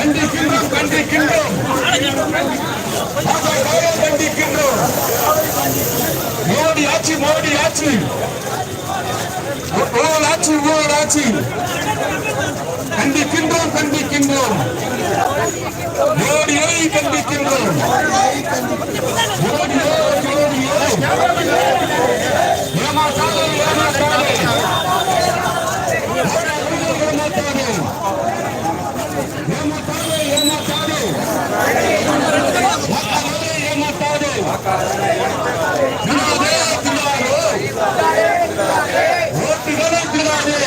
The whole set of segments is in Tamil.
கண்டிக்கின்றோம் கண்டிக்கின்றோம். கண்டிக்கின்றோம் மோடி ஆட்சி மோடி ஆட்சி. ஊழல் ஆட்சி ஊழல் ஆட்சி. கண்டிக்கின்றோம் கண்டிக்கின்றோம். மோடியை கண்டிக்கின்றோம் மோடியோ மோடியோ ஏமாற்றாதே ஏமாற்றாதே ஏமாற்றாதே ஏமாற்றாதே ஏமாற்றாதே வாக்காளரை ஏமாற்றாதே திருடாதே திருடாதே ஓட்டுகளை திருடாதே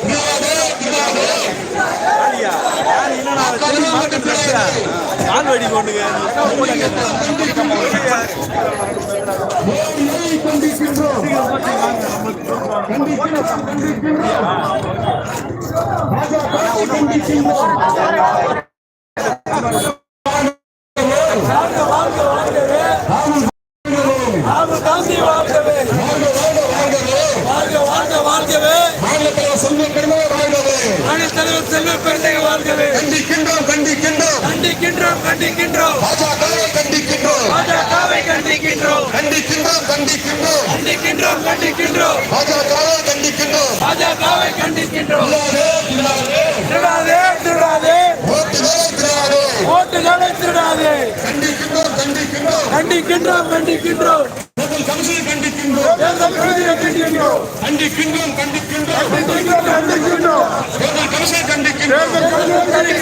திருடாதே திருடாதே வாக்காளரை திருடாதே கால்வடி கொண்டுங்க. கண்டிக்கின்றோம் கண்டிக்கின்றோம் கண்டிக்கின்றோம் பாஜகவை கண்டிக்கின்றோம் ராகுல் காந்தி வாழ்கவே வாழ்க வாழ்க வாழ்கவே வாழ்க வாழ்க வாழ்கவே மாநிலத்தில் செல்வ பெருமை வாழ்கவே மாநில தலைவர் செல்வ பெருந்தகை வாழ்கவே. கண்டிக்கின்றோம் கண்டிக்கின்றோம். கண்டிக்கின்றோம் கண்டிக்கின்றோம். பாஜகவை கண்டிக்கின்றோம். பாஜகவை கண்டிக்கின்றோம். கண்டிக்கின்றோம் கண்டிக்கின்றோம். கண்டிக்கின்றோம் கண்டிக்கின்றோம். பாஜகவை கண்டிக்கின்றோம். பாஜகவை கண்டிக்கின்றோம். திருடாதே திருடாதே. ஓட்டுகளை திருடாதே. ஓட்டுகளை திருடாதே. கண்டிக்கின்றோம் கண்டிக்கின்றோம். கண்டிக்கின்றோம் கண்டிக்கின்றோம். கண்டிக்கின்றோம். கண்டிக்கின்றோம். கண்டிக்கின்றோம் கண்டிக்கின்றோம் தேர்தல் கமிஷனை கண்டிக்கின்றோம் தேர்தல் கமிஷனை கண்டிக்கின்றோம் திருடாதே திருடாதே ஓட்டுகளை திருடாதே ஓட்டுகளை திருடாதே ஓட்டுகளை திருடாதே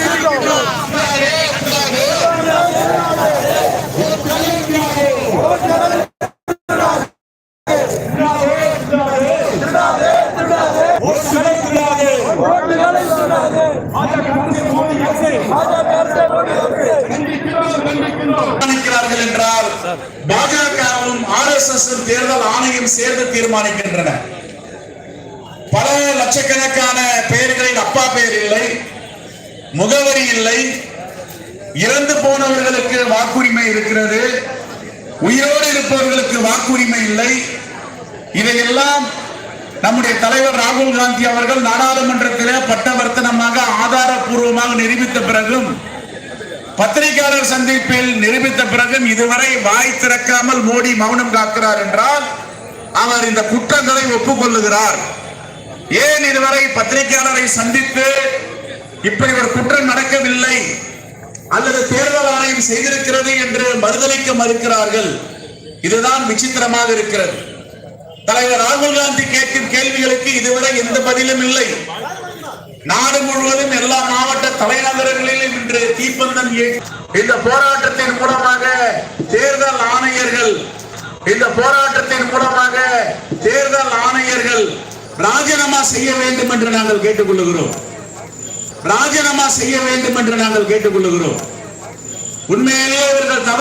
பாஜக அரசை ஓட்டு தீர்மானிக்கிறார்கள் என்றால் பாஜகவும் ஆர் எஸ் தேர்தல் ஆணையம் சேர்ந்து தீர்மானிக்கின்றன. பல லட்சக்கணக்கான பெயர்களின் அப்பா பெயர் இல்லை. முகவரி இல்லை. இறந்து போனவர்களுக்கு வாக்குரிமை இருக்கிறது. உயிரோடு இருப்பவர்களுக்கு வாக்குரிமை இல்லை. இதையெல்லாம் நம்முடைய தலைவர் ராகுல் காந்தி அவர்கள் நாடாளுமன்றத்திலே பட்டவர்த்தனமாக ஆதாரப்பூர்வமாக நிரூபித்த பிறகும் பத்திரிகையாளர் சந்திப்பில் நிரூபித்த பிறகும் இதுவரை வாய் திறக்காமல் மோடி மௌனம் காக்கிறார் என்றால் அவர் இந்த குற்றங்களை ஒப்புக்கொள்ளுகிறார். ஏன் இதுவரை பத்திரிகையாளரை சந்தித்து இப்படி ஒரு குற்றம் நடக்கவில்லை. அல்லது தேர்தல் ஆணையம் செய்திருக்கிறது என்று மறுதளிக்க மறுக்கிறார்கள். இதுதான் விசித்திரமாக இருக்கிறது. தலைவர் ராகுல் காந்தி கேட்கும் கேள்விகளுக்கு இதுவரை எந்த பதிலும் இல்லை. நாடு முழுவதும் எல்லா மாவட்ட தலைநகரங்களிலும் இன்று தீப்பந்தம் இந்த போராட்டத்தின் மூலமாக தேர்தல் ஆணையர்கள் இந்த போராட்டத்தின் மூலமாக தேர்தல் ஆணையர்கள் ராஜினாமா செய்ய வேண்டும் என்று நாங்கள் கேட்டுக்கொள்கிறோம். ராஜினாமா செய்ய வேண்டும் என்று நாங்கள் கேட்டுக்கொள்கிறோம் உண்மையிலேயே இவர்கள்